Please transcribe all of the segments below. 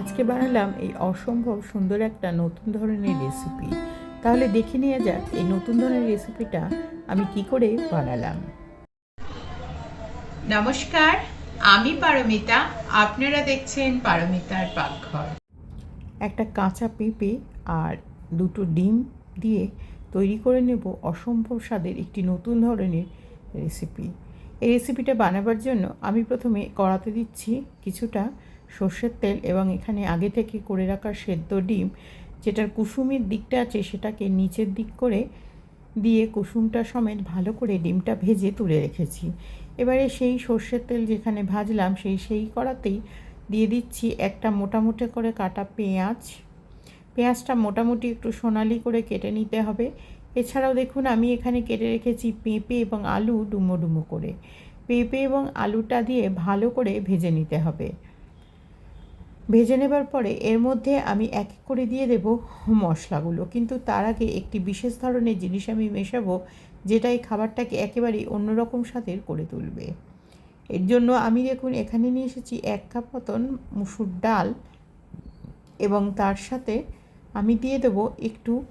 আজকে বানালাম এই অসম্ভব সুন্দর একটা নতুন ধরনের রেসিপি তাহলে দেখে নেওয়া যাক এই নতুন ধরনের রেসিপিটা আমি কি করে বানালাম। নমস্কার আমি পারমিতা। আপনারা দেখছেন পারমিতার পাকঘর। একটা কাঁচা পেঁপে আর দুটো ডিম দিয়ে তৈরি করে নেব অসম্ভব স্বাদের একটি নতুন ধরনের রেসিপি এই রেসিপিটা বানাবার জন্য আমি প্রথমে কড়াতে দিচ্ছি কিছুটা সর্ষের তেল এবং এখানে আগে থেকে করে রাখা সেদ্ধ ডিম, যেটার কুসুমের দিকটা আছে সেটাকে নিচের দিক করে দিয়ে কুসুমটা সমেত ভালো করে ডিমটা ভেজে তুলে রেখেছি। এবারে সেই সর্ষের তেল যেখানে ভাজলাম সেই সেই কড়াতেই দিয়ে দিচ্ছি একটা মোটামুটি করে কাটা পেঁয়াজ। পেঁয়াজটা মোটামুটি একটু সোনালি করে কেটে নিতে হবে। এছাড়াও দেখুন, আমি এখানে কেটে রেখেছি পেঁপে এবং আলু ডুমো ডুমো করে। পেঁপে এবং আলুটা দিয়ে ভালো করে ভেজে নিতে হবে। ভেজে নেবার পরে এর মধ্যে আমি এক এক করে দিয়ে দেব মশলাগুলো। কিন্তু তার আগে একটি বিশেষ ধরনের জিনিস আমি মেশাবো, যেটা এই খাবারটাকে একেবারেই অন্যরকম স্বাদের করে তুলবে। এর জন্য আমি দেখুন, এখানে নিয়ে এসেছি এক কাপ মতন মুসুর ডাল এবং তার সাথে আমি দিয়ে দেব একটু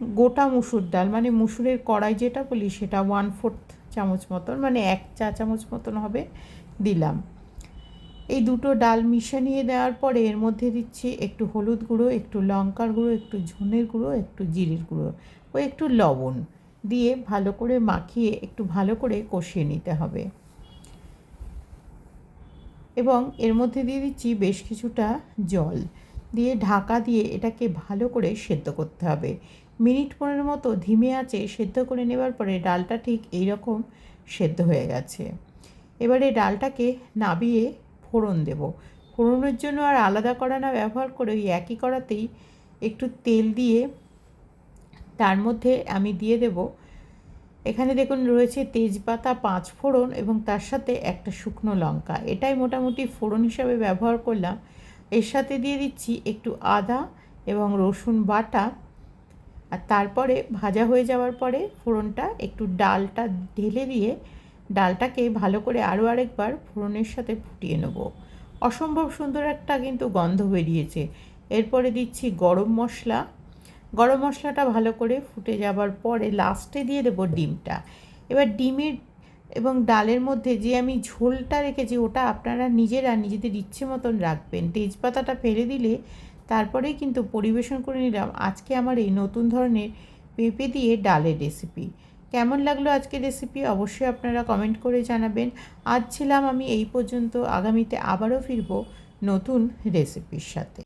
গোটা মুসুর ডাল মানে মুসুরের কড়াই যেটা বলি সেটা ওয়ান ফোর্থ চামচ মতন মানে এক চা চামচ মতন হবে দিলাম। এই দুটো ডাল মিশানিয়ে দেওয়ার পরে এর মধ্যে দিচ্ছি একটু হলুদ গুঁড়ো, একটু লঙ্কার গুঁড়ো, একটু ঝুনের গুঁড়ো, একটু জিরের গুঁড়ো ও একটু লবণ দিয়ে ভালো করে মাখিয়ে একটু ভালো করে কষিয়ে নিতে হবে। এবং এর মধ্যে দিয়ে দিচ্ছি বেশ কিছুটা জল দিয়ে ঢাকা দিয়ে এটাকে ভালো করে সেদ্ধ করতে হবে। মিনিট পনেরো মতো ধিমে আছে সেদ্ধ করে নেবার পরে ডালটা ঠিক এই রকম সেদ্ধ হয়ে গেছে। এবারে ডালটাকে নাবিয়ে ফোড়ন দেব। ফোড়নের জন্য আর আলাদা কড়া না ব্যবহার করে ওই একই কড়াতেই একটু তেল দিয়ে তার মধ্যে আমি দিয়ে দেব। এখানে দেখুন রয়েছে তেজপাতা পাঁচ ফোড়ন এবং তার সাথে একটা শুকনো লঙ্কা। এটাই মোটামুটি ফোড়ন হিসাবে ব্যবহার করলাম। এর সাথে দিয়ে দিচ্ছি একটু আদা এবং রসুন বাটা। আর তারপরে ভাজা হয়ে যাওয়ার পরে ফোড়নটা একটু ডালটা ঢেলে দিয়ে ডালটাকে ভালো করে আরও আরেকবার ফোড়নের সাথে ফুটিয়ে নেব। অসম্ভব সুন্দর একটা কিন্তু গন্ধ বেরিয়েছে। এরপরে দিচ্ছি গরম মশলা। গরম মশলাটা ভালো করে ফুটে যাবার পরে লাস্টে দিয়ে দেবো ডিমটা। এবার ডিমের এবং ডালের মধ্যে যে আমি ঝোলটা রেখেছি ওটা আপনারা নিজেরা নিজেদের ইচ্ছে মতন রাখবেন। তেজপাতাটা ফেলে দিলে তারপরেই কিন্তু পরিবেশন করে নিলাম আজকে আমার এই নতুন ধরনের পেঁপে দিয়ে ডালের রেসিপি কেমন লাগল আজকের রেসিপি অবশ্যই আপনারা কমেন্ট করে জানাবেন। আজ ছিলাম আমি এই পর্যন্ত, আগামীতে আবারও ফিরবো নতুন রেসিপির সাথে।